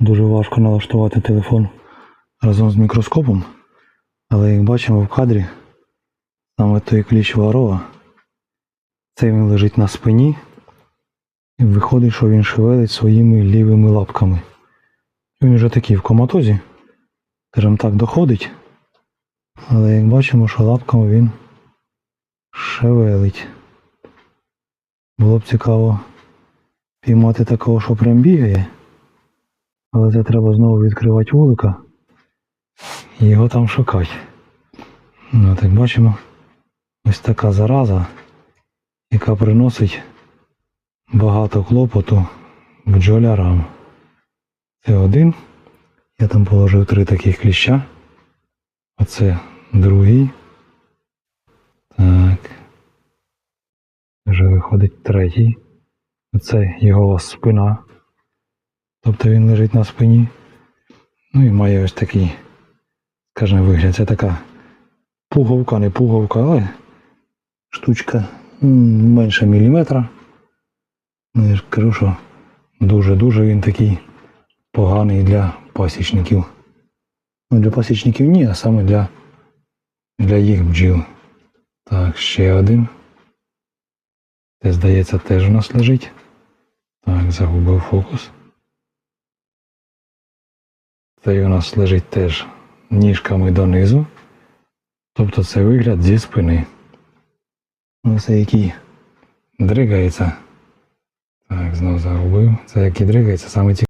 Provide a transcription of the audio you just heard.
Дуже важко налаштувати телефон разом з мікроскопом. Але як бачимо в кадрі, саме той кліщ варова, цей він лежить на спині. І виходить, що він шевелить своїми лівими лапками. Він вже такий в коматозі, скажімо так, доходить. Але як бачимо, що лапками він шевелить. Було б цікаво піймати такого, що прям бігає. Але це треба знову відкривати вулика і його там шукати. Ну, так бачимо, ось така зараза, яка приносить багато клопоту бджолярам. Це один. Я там положив три таких кліща. Оце другий. Так. Вже виходить третій. Оце його спина. Тобто він лежить на спині. Ну і має ось такий, скажімо, вигляд. Це така пуговка, не пуговка, але штучка менше міліметра. Ну, я ж кажу, що дуже-дуже він такий поганий для пасічників. Ну, для пасічників ні, а саме для, для їх бджіл. Так, ще один. Це, здається, теж у нас лежить. Так, загубив фокус. Цей у нас лежить теж ніжками донизу. Тобто це вигляд зі спини. це який дригається. Так, знову загубив. Це який дригається, саме ці